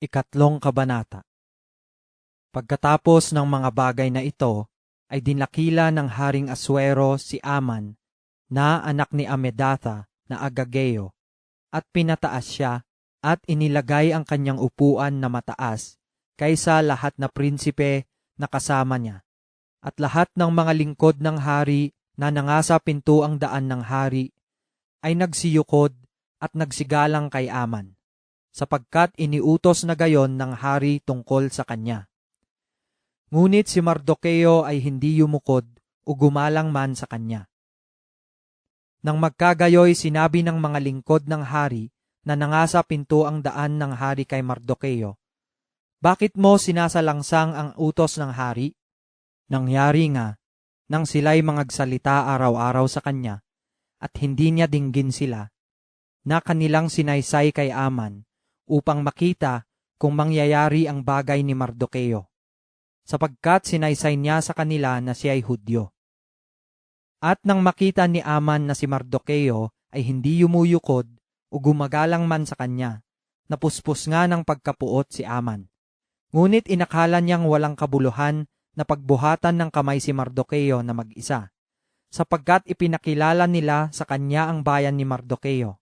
Ikatlong Kabanata Pagkatapos ng mga bagay na ito, ay dinakila ng Haring Aswero si Aman, na anak ni Amedatha na Agageo, at pinataas siya at inilagay ang kanyang upuan na mataas kaysa lahat na prinsipe na kasama niya. At lahat ng mga lingkod ng hari na nangasa pinto ang daan ng hari ay nagsiyukod at nagsigalang kay Aman sapagkat iniutos na gayon ng hari tungkol sa kanya. Ngunit si Mardokeo ay hindi yumukod o gumalang man sa kanya. Nang magkagayoy sinabi ng mga lingkod ng hari na nangasa pinto ang daan ng hari kay Mardokeo, Bakit mo sinasalangsang ang utos ng hari? Nangyari nga, nang sila'y mangagsalita araw-araw sa kanya, at hindi niya dinggin sila, na kanilang sinaysay kay Aman, upang makita kung mangyayari ang bagay ni Mardokeo, sapagkat sinaysay niya sa kanila na siya ay Hudyo. At nang makita ni Aman na si Mardokeo ay hindi yumuyukod o gumagalang man sa kanya, napuspos nga ng pagkapuot si Aman. Ngunit inakala niyang walang kabuluhan na pagbuhatan ng kamay si Mardokeo na mag-isa, sapagkat ipinakilala nila sa kanya ang bayan ni Mardokeo.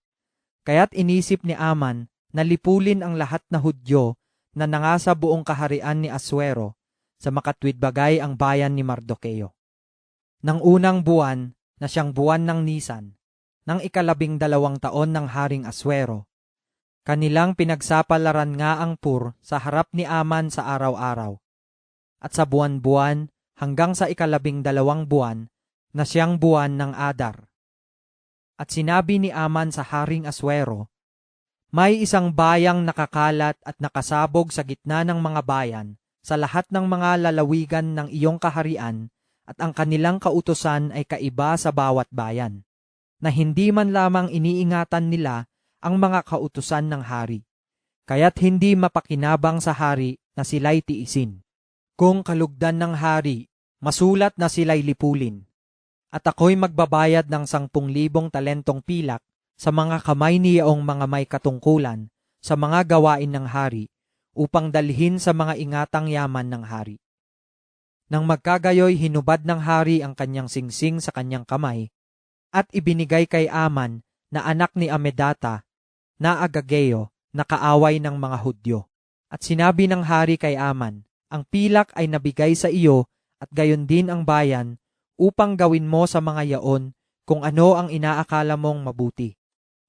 Kaya't inisip ni Aman nalipulin ang lahat na Hudyo na nangasa buong kaharian ni Aswero sa makatwid bagay ang bayan ni Mardokeo. Nang unang buwan na siyang buwan ng Nisan, ng ikalabing dalawang taon ng Haring Aswero, kanilang pinagsapalaran nga ang pur sa harap ni Aman sa araw-araw. At sa buwan-buwan hanggang sa ikalabing dalawang buwan na siyang buwan ng Adar. At sinabi ni Aman sa Haring Aswero, may isang bayang nakakalat at nakasabog sa gitna ng mga bayan sa lahat ng mga lalawigan ng iyong kaharian at ang kanilang kautusan ay kaiba sa bawat bayan, na hindi man lamang iniingatan nila ang mga kautusan ng hari, kaya't hindi mapakinabang sa hari na sila'y tiisin. Kung kalugdan ng hari, masulat na sila'y lipulin. At ako'y magbabayad ng sangpung libong talentong pilak sa mga kamay niyaong mga may katungkulan sa mga gawain ng hari upang dalhin sa mga ingatang yaman ng hari. Nang magkagayoy hinubad ng hari ang kanyang singsing sa kanyang kamay at ibinigay kay Aman na anak ni Amedata na Agageo na kaaway ng mga Hudyo. At sinabi ng hari kay Aman, ang pilak ay nabigay sa iyo at gayon din ang bayan upang gawin mo sa mga yaon kung ano ang inaakala mong mabuti.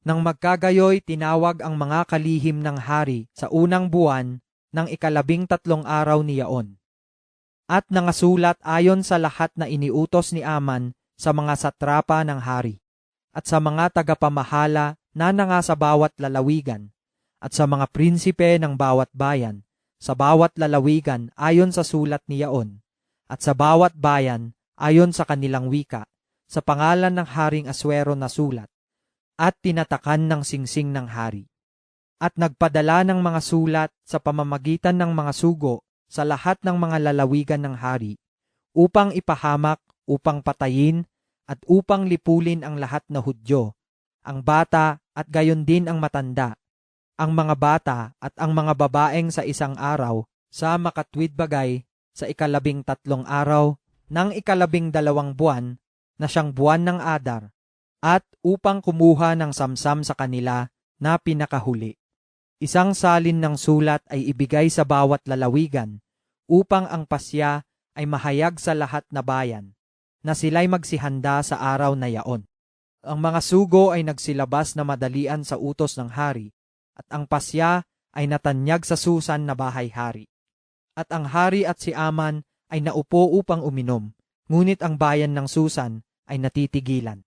Nang magkagayoy, tinawag ang mga kalihim ng hari sa unang buwan ng ikalabing tatlong araw ni Yaon. At nangasulat ayon sa lahat na iniutos ni Aman sa mga satrapa ng hari, at sa mga tagapamahala na nanga sa bawat lalawigan, at sa mga prinsipe ng bawat bayan, sa bawat lalawigan ayon sa sulat ni Yaon, at sa bawat bayan ayon sa kanilang wika, sa pangalan ng Haring Aswero na sulat at tinatakan ng singsing ng hari. At nagpadala ng mga sulat sa pamamagitan ng mga sugo sa lahat ng mga lalawigan ng hari, upang ipahamak, upang patayin, at upang lipulin ang lahat na Hudyo, ang bata at gayon din ang matanda, ang mga bata at ang mga babaeng sa isang araw sa makatwid bagay sa ikalabing tatlong araw ng ikalabing dalawang buwan na siyang buwan ng Adar at upang kumuha ng samsam sa kanila na pinakahuli. Isang salin ng sulat ay ibigay sa bawat lalawigan upang ang pasya ay mahayag sa lahat na bayan na sila'y magsihanda sa araw na yaon. Ang mga sugo ay nagsilabas na madalian sa utos ng hari at ang pasya ay natanyag sa susan na bahay-hari. At ang hari at si Aman ay naupo upang uminom, ngunit ang bayan ng Susan ay natitigilan.